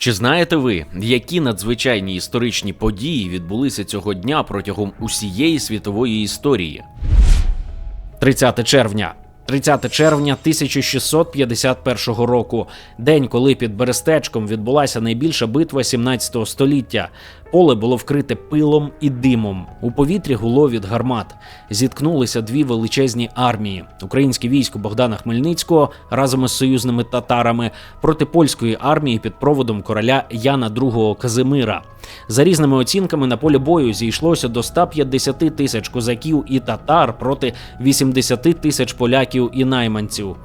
Чи знаєте ви, які надзвичайні історичні події відбулися цього дня протягом усієї світової історії? 30 червня. 30 червня 1651 року, день, коли під Берестечком відбулася найбільша битва 17 століття. Поле було вкрите пилом і димом. У повітрі гуло від гармат. Зіткнулися дві величезні армії: українське військо Богдана Хмельницького разом із союзними татарами проти польської армії під проводом короля Яна II Казимира. За різними оцінками на полі бою зійшлося до 150 тисяч козаків і татар проти 80 тисяч поляків і найманців.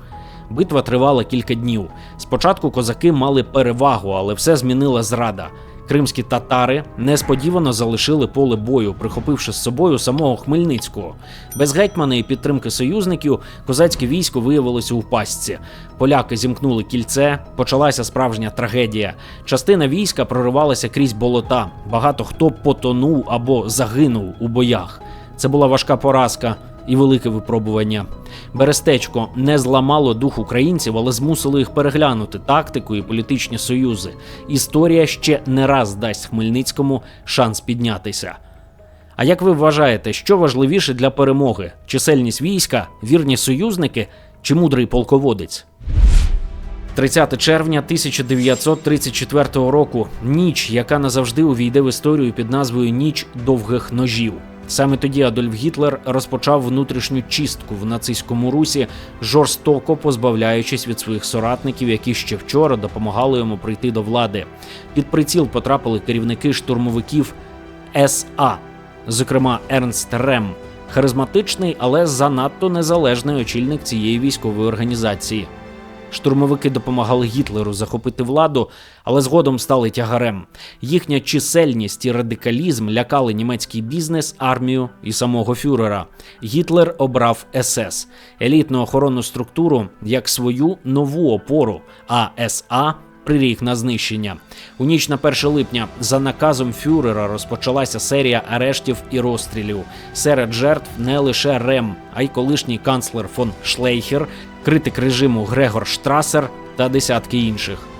Битва тривала кілька днів. Спочатку козаки мали перевагу, але все змінила зрада. Кримські татари несподівано залишили поле бою, прихопивши з собою самого Хмельницького. Без гетьмана і підтримки союзників козацьке військо виявилося у пастці. Поляки зімкнули кільце, почалася справжня трагедія. Частина війська проривалася крізь болота. Багато хто потонув або загинув у боях. Це була важка поразка і велике випробування. Берестечко не зламало дух українців, але змусило їх переглянути тактику і політичні союзи. Історія ще не раз дасть Хмельницькому шанс піднятися. А як ви вважаєте, що важливіше для перемоги: чисельність війська, вірні союзники чи мудрий полководець? 30 червня 1934 року ніч, яка назавжди увійде в історію під назвою Ніч довгих ножів. Саме тоді Адольф Гітлер розпочав внутрішню чистку в нацистському русі, жорстоко позбавляючись від своїх соратників, які ще вчора допомагали йому прийти до влади. Під приціл потрапили керівники штурмовиків СА, зокрема Ернст Рем, харизматичний, але занадто незалежний очільник цієї військової організації. Штурмовики допомагали Гітлеру захопити владу, але згодом стали тягарем. Їхня чисельність і радикалізм лякали німецький бізнес, армію і самого фюрера. Гітлер обрав СС елітну охоронну структуру як свою нову опору, а СА приріг на знищення. У ніч на 1 липня за наказом фюрера розпочалася серія арештів і розстрілів. Серед жертв не лише Рем, а й колишній канцлер фон Шлейхер, критик режиму Грегор Штрасер та десятки інших.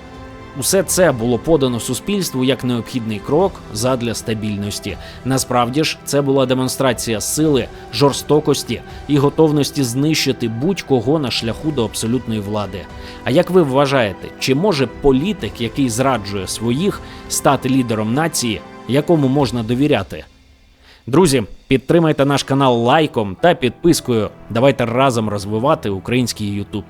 Усе це було подано суспільству як необхідний крок задля стабільності. Насправді ж, це була демонстрація сили, жорстокості і готовності знищити будь-кого на шляху до абсолютної влади. А як ви вважаєте, чи може політик, який зраджує своїх, стати лідером нації, якому можна довіряти? Друзі, підтримайте наш канал лайком та підпискою. Давайте разом розвивати український YouTube.